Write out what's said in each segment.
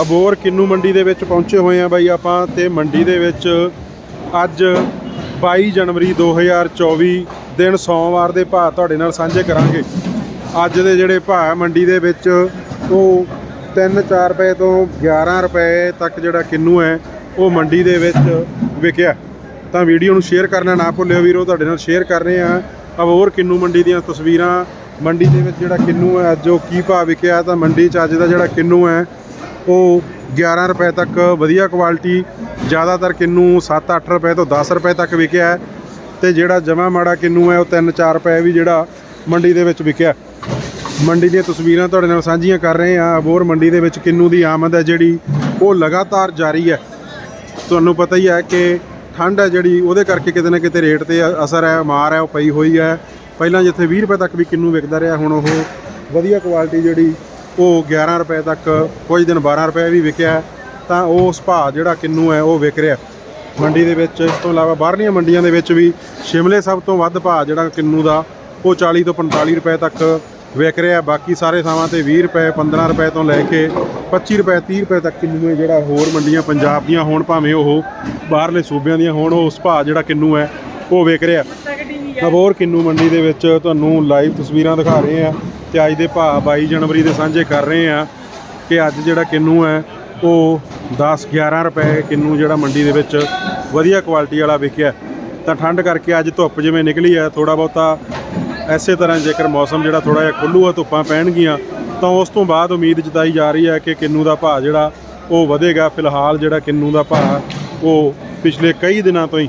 ਅਬੋਰ ਕਿੰਨੂ ਮੰਡੀ ਦੇ ਵਿੱਚ ਪਹੁੰਚੇ ਹੋਏ ਆ ਬਾਈ ਆਪਾਂ ਤੇ ਮੰਡੀ ਦੇ ਵਿੱਚ ਅੱਜ 22 ਜਨਵਰੀ 2024 ਦਿਨ ਸੋਮਵਾਰ ਦੇ ਭਾਅ ਤੁਹਾਡੇ ਨਾਲ ਸਾਂਝੇ ਕਰਾਂਗੇ। ਅੱਜ ਦੇ ਜਿਹੜੇ ਭਾਅ ਮੰਡੀ ਦੇ ਵਿੱਚ, ਉਹ 3-4 ਰੁਪਏ ਤੋਂ 11 ਰੁਪਏ ਤੱਕ ਜਿਹੜਾ ਕਿੰਨੂ ਹੈ, ਉਹ ਮੰਡੀ ਦੇ ਵਿੱਚ ਵਿਕਿਆ। ਤਾਂ ਵੀਡੀਓ ਨੂੰ ਸ਼ੇਅਰ ਕਰਨਾ ਨਾ ਭੁੱਲਿਓ ਵੀਰੋ, ਤੁਹਾਡੇ ਨਾਲ ਸ਼ੇਅਰ ਕਰ ਰਹੇ ਆ ਅਬੋਰ ਕਿੰਨੂ ਮੰਡੀ ਦੀਆਂ ਤਸਵੀਰਾਂ। ਮੰਡੀ ਦੇ ਵਿੱਚ ਜਿਹੜਾ ਕਿੰਨੂ ਹੈ, ਅੱਜ ਉਹ ਕੀ ਭਾਅ ਵਿਕਿਆ, ਤਾਂ ਮੰਡੀ 'ਚ ਅੱਜ ਦਾ ਜਿਹੜਾ ਕਿੰਨੂ ਹੈ ਉਹ 11 ਰੁਪਏ ਤੱਕ ਵਧੀਆ ਕੁਆਲਿਟੀ ਜ਼ਿਆਦਾਤਰ ਕਿੰਨੂ 7-8 ਰੁਪਏ ਤੋਂ 10 ਰੁਪਏ ਤੱਕ ਵਿਕਿਆ ਹੈ। ਤੇ ਜਿਹੜਾ ਜਮਾ ਮਾੜਾ ਕਿੰਨੂ ਹੈ, ਉਹ 3-4 ਰੁਪਏ ਵੀ ਜਿਹੜਾ ਮੰਡੀ ਦੇ ਵਿੱਚ ਵਿਕਿਆ। ਮੰਡੀ ਦੀਆਂ ਤਸਵੀਰਾਂ ਤੁਹਾਡੇ ਨਾਲ ਸਾਂਝੀਆਂ ਕਰ ਰਹੇ ਹਾਂ। ਅਬੋਰ ਮੰਡੀ ਦੇ ਵਿੱਚ ਕਿੰਨੂ ਦੀ ਆਮਦ ਹੈ ਜਿਹੜੀ, ਉਹ ਲਗਾਤਾਰ ਜਾਰੀ ਹੈ। ਤੁਹਾਨੂੰ ਪਤਾ ਹੀ ਹੈ ਕਿ ਠੰਡ ਹੈ ਜਿਹੜੀ, ਉਹਦੇ ਕਰਕੇ ਕਿਤੇ ਨਾ ਕਿਤੇ ਰੇਟ ਤੇ ਅਸਰ ਹੈ, ਮਾਰ ਹੈ, ਉਹ ਪਈ ਹੋਈ ਹੈ। ਪਹਿਲਾਂ ਜਿੱਥੇ 20 ਰੁਪਏ ਤੱਕ ਵੀ ਕਿੰਨੂ ਵਿਕਦਾ ਰਿਹਾ, ਹੁਣ ਉਹ ਵਧੀਆ ਕੁਆਲਿਟੀ ਜਿਹੜੀ ਉਹ 11 ਰੁਪਏ ਤੱਕ ਕੁਝ ਦਿਨ 12 ਰੁਪਏ ਵੀ ਵਿਕਿਆ। ਤਾਂ ਉਸ ਭਾਅ ਜਿਹੜਾ ਕਿੰਨੂ ਹੈ ਉਹ ਵਿਕ ਰਿਹਾ ਮੰਡੀ ਦੇ ਵਿੱਚ ਇਸ ਤੋਂ ਇਲਾਵਾ ਬਾਹਰਲੀਆਂ ਮੰਡੀਆਂ ਦੇ ਵਿੱਚ ਵੀ ਸ਼ਿਮਲੇ ਸਭ ਤੋਂ ਵੱਧ ਭਾਅ ਜਿਹੜਾ ਕਿੰਨੂ ਦਾ ਉਹ 40 ਤੋਂ 45 ਰੁਪਏ ਤੱਕ ਵਿਕ ਰਿਹਾ ਬਾਕੀ ਸਾਰੇ ਥਾਵਾਂ ਤੇ 20 ਰੁਪਏ 15 ਰੁਪਏ ਤੋਂ ਲੈ ਕੇ 25 ਰੁਪਏ 30 ਰੁਪਏ ਤੱਕ ਕਿੰਨੂ ਹੈ ਜਿਹੜਾ ਹੋਰ ਮੰਡੀਆਂ ਪੰਜਾਬ ਦੀਆਂ ਹੋਣ ਭਾਵੇਂ ਉਹ ਬਾਹਰਲੇ ਸੂਬਿਆਂ ਦੀਆਂ ਹੋਣ ਉਸ ਭਾਅ ਜਿਹੜਾ ਕਿੰਨੂ ਹੈ ਉਹ ਵਿਕ ਰਿਹਾ ਅਬੋਰ ਕਿੰਨੂ ਮੰਡੀ ਦੇ ਵਿੱਚ ਤੁਹਾਨੂੰ ਲਾਈਵ ਤਸਵੀਰਾਂ ਦਿਖਾ ਰਹੇ ਆ ਤੇ ਅੱਜ ਦੇ ਭਾਅ 22 ਜਨਵਰੀ ਦੇ ਸਾਂਝੇ ਕਰ ਰਹੇ ਆ ਕਿ ਅੱਜ ਜਿਹੜਾ ਕਿੰਨੂ ਹੈ, ਉਹ 10 11 ਰੁਪਏ ਕਿੰਨੂ ਜਿਹੜਾ ਮੰਡੀ ਦੇ ਵਿੱਚ ਵਧੀਆ ਕੁਆਲਿਟੀ ਵਾਲਾ ਵਿਕਿਆ ਤਾਂ ਠੰਡ ਕਰਕੇ ਅੱਜ ਧੁੱਪ ਜਿਵੇਂ ਨਿਕਲੀ ਹੈ ਥੋੜਾ ਬਹੁਤਾ ਐਸੇ ਤਰ੍ਹਾਂ ਜੇਕਰ ਮੌਸਮ ਜਿਹੜਾ ਥੋੜਾ ਜਿਹਾ ਖੁੱਲੂਆ ਧੁੱਪਾਂ ਪੈਣਗੀਆਂ, ਤਾਂ ਉਸ ਤੋਂ ਬਾਅਦ ਉਮੀਦ ਜਤਾਈ ਜਾ ਰਹੀ ਹੈ ਕਿ ਕਿੰਨੂ ਦਾ ਭਾਅ ਜਿਹੜਾ, ਉਹ ਵਧੇਗਾ। ਫਿਲਹਾਲ ਜਿਹੜਾ ਕਿੰਨੂ ਦਾ ਭਾਅ ਉਹ ਪਿਛਲੇ ਕਈ ਦਿਨਾਂ ਤੋਂ ਹੀ,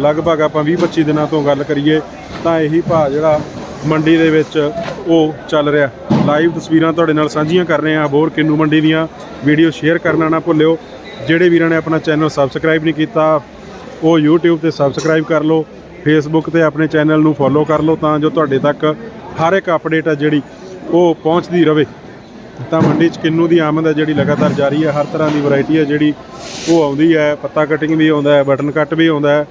ਲਗਭਗ ਆਪਾਂ 20-25 ਦਿਨਾਂ ਤੋਂ ਗੱਲ ਕਰੀਏ, ਤਾਂ ਇਹੀ ਭਾਅ ਜਿਹੜਾ ਮੰਡੀ ਦੇ ਵਿੱਚ ਉਹ ਚੱਲ ਰਿਹਾ। ਲਾਈਵ ਤਸਵੀਰਾਂ ਤੁਹਾਡੇ ਨਾਲ ਸਾਂਝੀਆਂ ਕਰ ਰਹੇ ਹਾਂ। ਬੋਰ ਕਿੰਨੂ ਮੰਡੀ ਦੀਆਂ ਵੀਡੀਓ ਸ਼ੇਅਰ ਕਰਨਾ ਨਾ ਭੁੱਲਿਓ। ਜਿਹੜੇ ਵੀਰਾਂ ਨੇ ਆਪਣਾ ਚੈਨਲ ਸਬਸਕ੍ਰਾਈਬ ਨਹੀਂ ਕੀਤਾ, ਉਹ YouTube ਤੇ ਸਬਸਕ੍ਰਾਈਬ ਕਰ ਲਓ, Facebook ਤੇ ਆਪਣੇ ਚੈਨਲ ਨੂੰ ਫੋਲੋ ਕਰ ਲਓ ਤਾਂ ਜੋ ਤੁਹਾਡੇ ਤੱਕ ਹਰ ਇੱਕ ਅਪਡੇਟ ਹੈ ਜਿਹੜੀ ਉਹ ਪਹੁੰਚਦੀ ਰਹੇ ਤਾਂ ਮੰਡੀ 'ਚ ਕਿੰਨੂ ਦੀ ਆਮਦ ਹੈ ਜਿਹੜੀ ਲਗਾਤਾਰ ਜਾਰੀ ਹੈ ਹਰ ਤਰ੍ਹਾਂ ਦੀ ਵੈਰਾਈਟੀ ਹੈ ਜਿਹੜੀ ਉਹ ਆਉਂਦੀ ਹੈ ਪੱਤਾ ਕਟਿੰਗ ਵੀ ਆਉਂਦਾ ਹੈ ਬਟਨ ਕੱਟ ਵੀ ਆਉਂਦਾ ਹੈ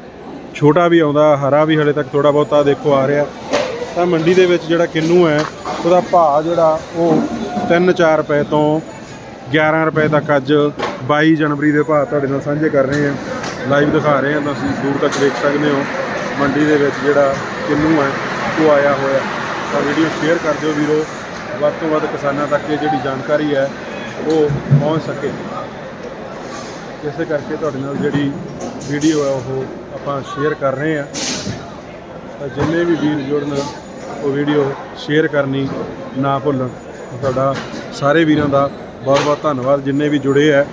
ਛੋਟਾ ਵੀ ਆਉਂਦਾ, ਹਰਾ ਵੀ ਹਲੇ ਤੱਕ ਥੋੜਾ ਬਹੁਤਾ ਦੇਖੋ ਆ ਰਿਹਾ। ਤਾਂ ਮੰਡੀ ਦੇ ਵਿੱਚ ਜਿਹੜਾ ਕਿੰਨੂ ਹੈ, ਉਹਦਾ ਭਾਅ ਜਿਹੜਾ ਉਹ 3-4 ਰੁਪਏ ਤੋਂ 11 ਰੁਪਏ ਤੱਕ ਅੱਜ 22 ਜਨਵਰੀ ਦੇ ਭਾਅ ਤੁਹਾਡੇ ਨਾਲ ਸਾਂਝੇ ਕਰ ਰਹੇ ਹਾਂ। ਲਾਈਵ ਦਿਖਾ ਰਹੇ ਹਾਂ, ਤੁਸੀਂ ਦੂਰ ਤੱਕ ਦੇਖ ਸਕਦੇ ਹੋ। ਮੰਡੀ ਦੇ ਵਿੱਚ ਜਿਹੜਾ ਕਿੰਨੂ ਹੈ, ਉਹ ਆਇਆ ਹੋਇਆ। ਤਾਂ ਵੀਡੀਓ ਸ਼ੇਅਰ ਕਰ ਦਿਓ ਵੀਰੋ। ਵੱਧ ਤੋਂ ਵੱਧ ਕਿਸਾਨਾਂ ਤੱਕ ਇਹ ਜਿਹੜੀ ਜਾਣਕਾਰੀ ਹੈ, ਉਹ ਪਹੁੰਚ ਸਕੇ। ਇਸੇ ਕਰਕੇ ਤੁਹਾਡੇ ਨਾਲ ਜਿਹੜੀ ਵੀਡੀਓ ਹੈ, ਉਹ ਆਪਾਂ ਸ਼ੇਅਰ ਕਰ ਰਹੇ ਹਾਂ। ਤਾਂ ਜਿੰਨੇ ਵੀ ਵੀਰ ਜੁੜਨ ਉਹ ਵੀਡੀਓ ਸ਼ੇਅਰ ਕਰਨੀ ਨਾ ਭੁੱਲਣ। ਤੁਹਾਡਾ ਸਾਰੇ ਵੀਰਾਂ ਦਾ ਬਹੁਤ ਬਹੁਤ ਧੰਨਵਾਦ। ਜਿੰਨੇ ਵੀ ਜੁੜੇ ਹੈ